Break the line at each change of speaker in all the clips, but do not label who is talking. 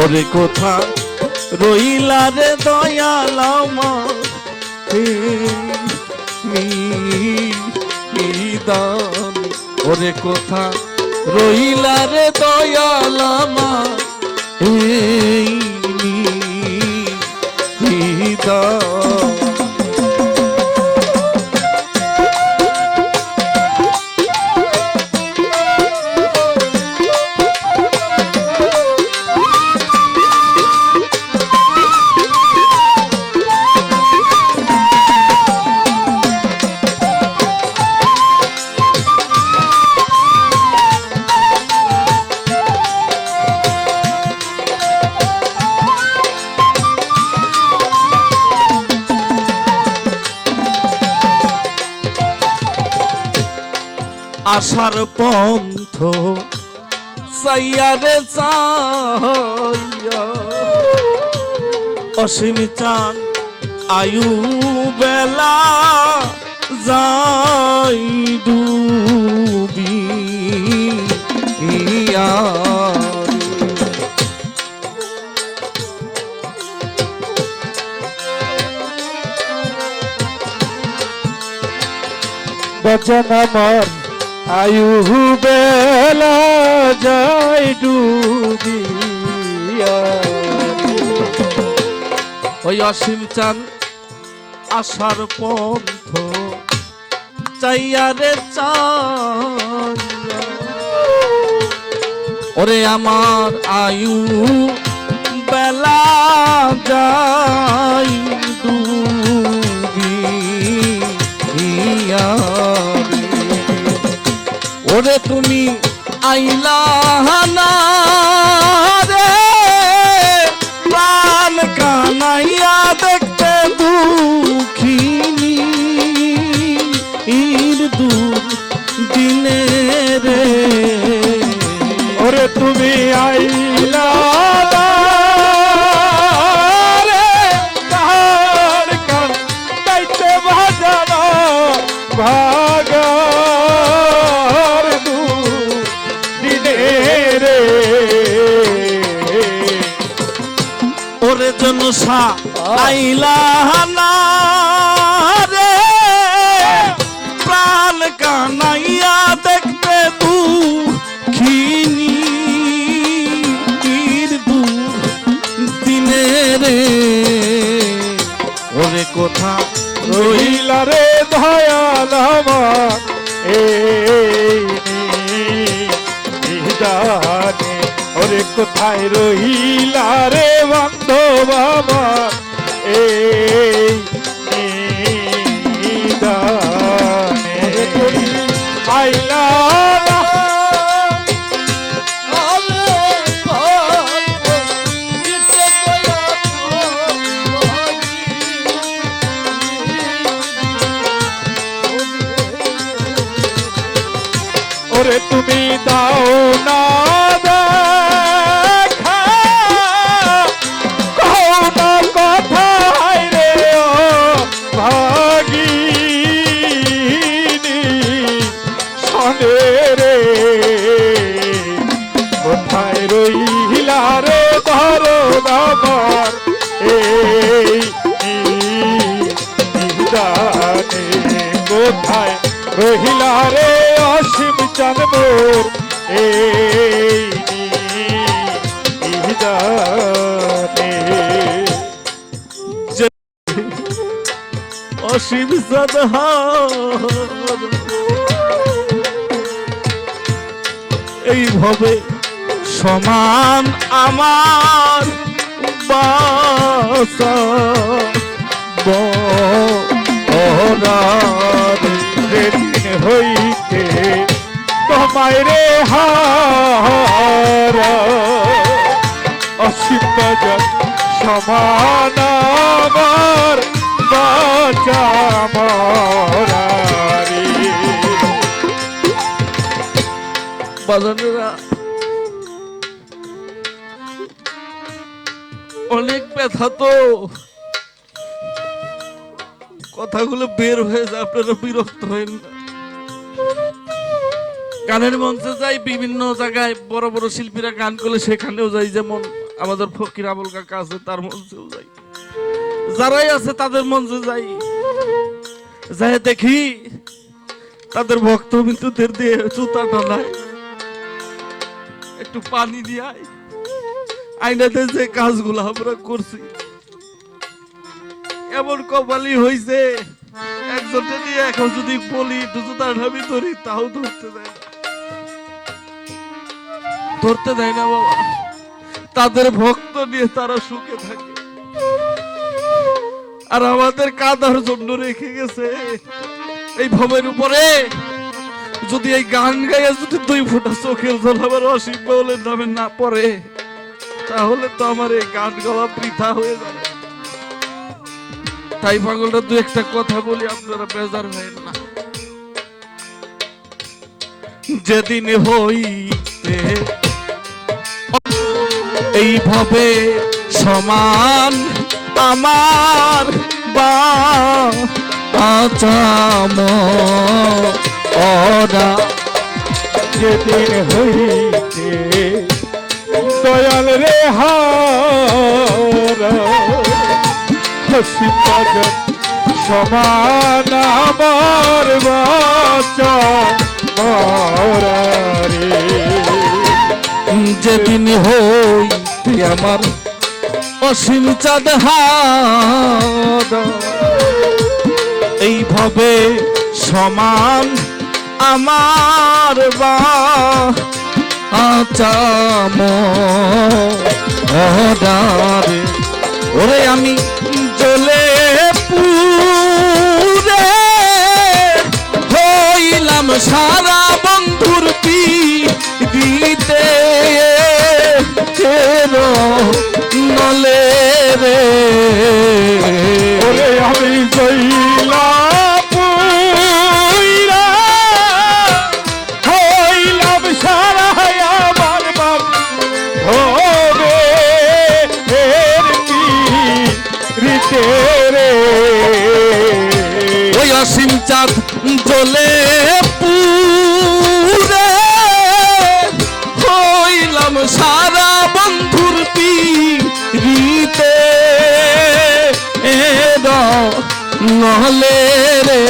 ওরে কোথা রইলা রে দয়াল ওরে কোথা রইলা রে দয়াল এই নিদান। আশার পন্থ। সাইয়ারে অসীম চান আয়ু বেলা যাই ডুবি।
বচন আমার। আয়ু বেলা যায় ডুবিয়া।
ওই অসীম চান আশার পন্থ চাইয়া ওরে আমার আয়ু বেলা যাই ডুবিয়া। ওরে তুমি আইলা না রে। প্রাণ কানাইয়া দেখতে দুঃখিনী। ইর দূর দিনে রে।
ওরে তুমি আইলা কোথায় রহিলা রে বান্ধব আমার? চান মোর এই
অসীম সদহার। এইভাবে সমান আমার বাসা বরার
তোমায় রে হার। অসীম বাজার সমান আমার
অনেক ব্যথা তো। কথাগুলো বের হয়ে যায়, আপনারা বিরক্ত হন না। গানের মঞ্চে যাই, বিভিন্ন জায়গায় বড় বড় শিল্পীরা গান করলে সেখানেও যাই, যেমন আমাদের ফকির আবুল কাকা আছে, তার মঞ্চেও যাই। যারাই আছে তাদের মঞ্চে যাই। যাই দেখি, তাদের ভক্ত মৃত্যুদের দিয়ে জুতা একটু পানি দিয়ে আইনাতে যে কাজগুলো আমরা করছি। এমন কপালি হইছে একজনটা নিয়ে এখন যদি বলি জুতা ঢাবি ধরি, তাও ধরতে দেয় ধরতে দেয় না বাবা। তাদের ভক্ত নিয়ে তারা সুখে থাকে। আর আমাদের কাদার জন্য রেখে গেছে। এই ভবের উপরে যদি এই গান গাইয়া যদি দুই ফোঁটা চোখের জল আমার অসীম বলের নামে না পড়ে, তাহলে তো আমার এই গান গাওয়া বৃথা হয়ে যাবে। তাই পাগলটা দু একটা কথা বলি, আপনারা বেজার হয়েন না। যেদিন হইতে এইভাবে সমান আমার বা আচাম অরা।
যেদিন হইতে দয়াল রে হাসি বাজার সমান আমার বাচা রে।
যেদিন হইতে আমার অসীম চাঁদ এইভাবে সমান আমার বা আচাম ওরে আমি জ্বলে পুরে হইলাম সারা বন্ধুর দিতে নহলে রে।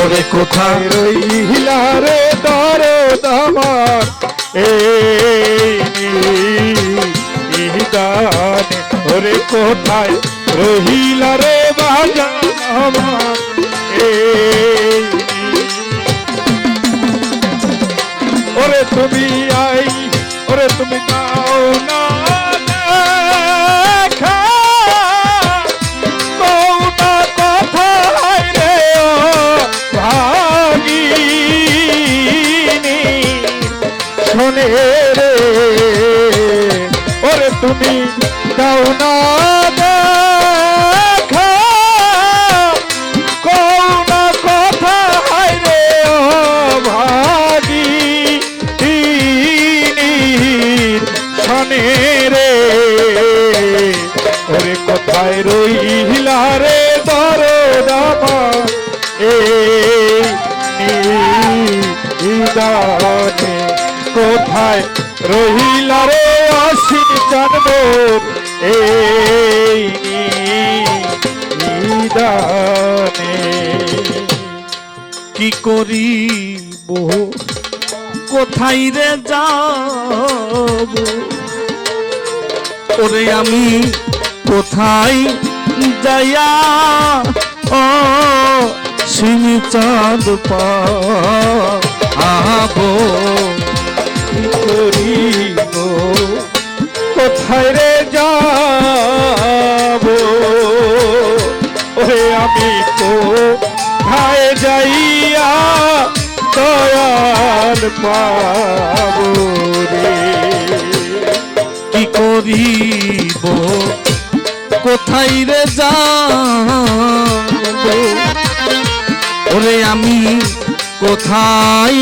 ওরে কোথায়
রইলা রে দরে দামার এই ওরে কোথায় রহিলা রে বাজান আমার এই ওরে তুমি আই, ওরে তুমি নাও না। দাও না দেখা। কথা কোথায় রইলা রে দরদামা এই কোথায় রহিলা রে অসীম জানবর। এই নিদানে
কি করিব? কোথায় রে যাব? ওরে আমি কোথায় যাইয়া? ও সিমি চাঁদ পাবো।
করিব? কোথায় রে যাব। ওরে আমি কোথায় যাইয়া দয়াল পাবো রে।
কি করিব? কোথায় রে যাব? ওরে আমি কোথায়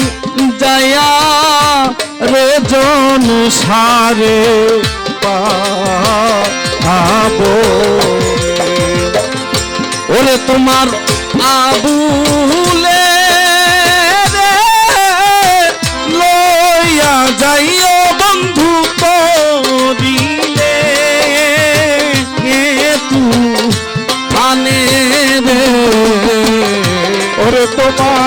যায়া রে জন সারে? পাবো। ওরে তোমার আবু যাইও বন্ধু আনে
মানে তোমার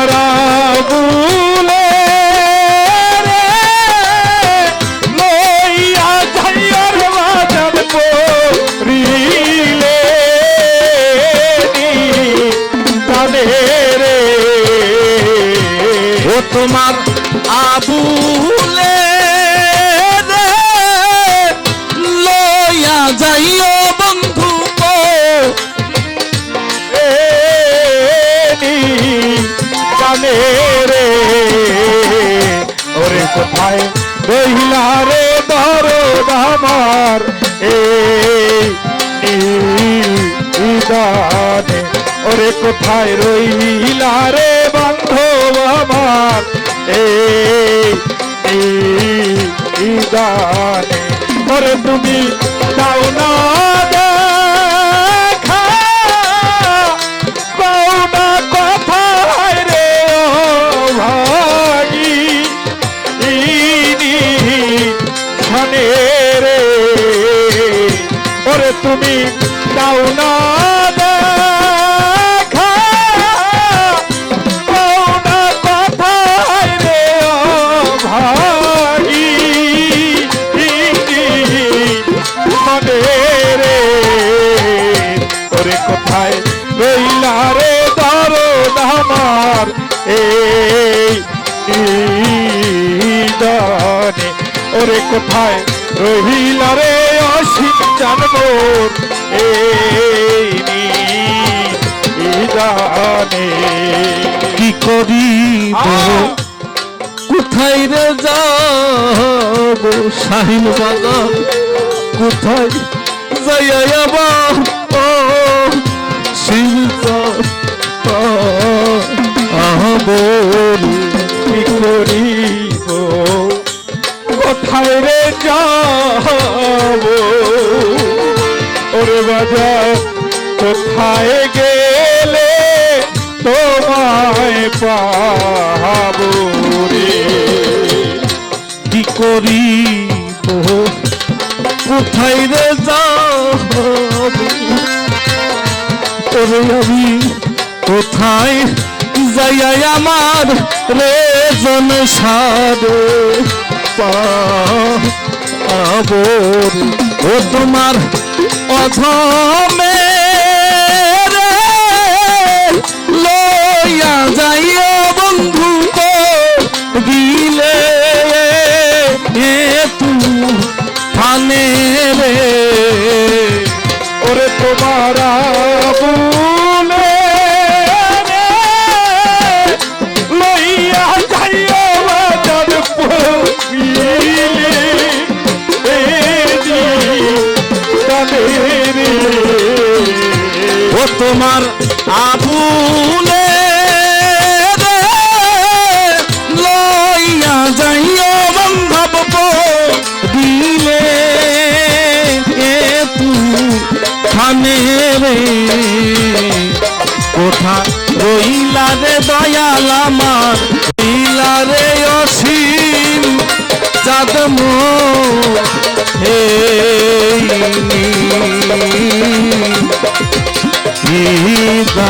ওরে কোথায় রইলা রে বান্ধব আমার এই নিদানে ওরে তুমি কোথায় রহিলা রে অসীম এই নিদানে
কি করিব? কোথায় রে যাব? শাহিন বাজার কোথায় যাইয়া আবার? ও শিলচর আহবর
কি করিব? কোথায় রে যাব? ওরে বাজার কোথায় গেলে তোমায় পাবো রে?
কি করিব কোথায় রে যাব? ওরে আমি কোথায় যাইয়া আমার রেজন সারে পাবর ও তোমার অধমে লইয়া যাইও বন্ধু গো দিলে এ তু থানে রে। ও তোমার আবুলে লইয়া যাইও বান্ধব দিলে এ তু খানে রে। কোথা রইলা রে দয়াল আমার? রইলা রে অসীম চাঁদম হে vida.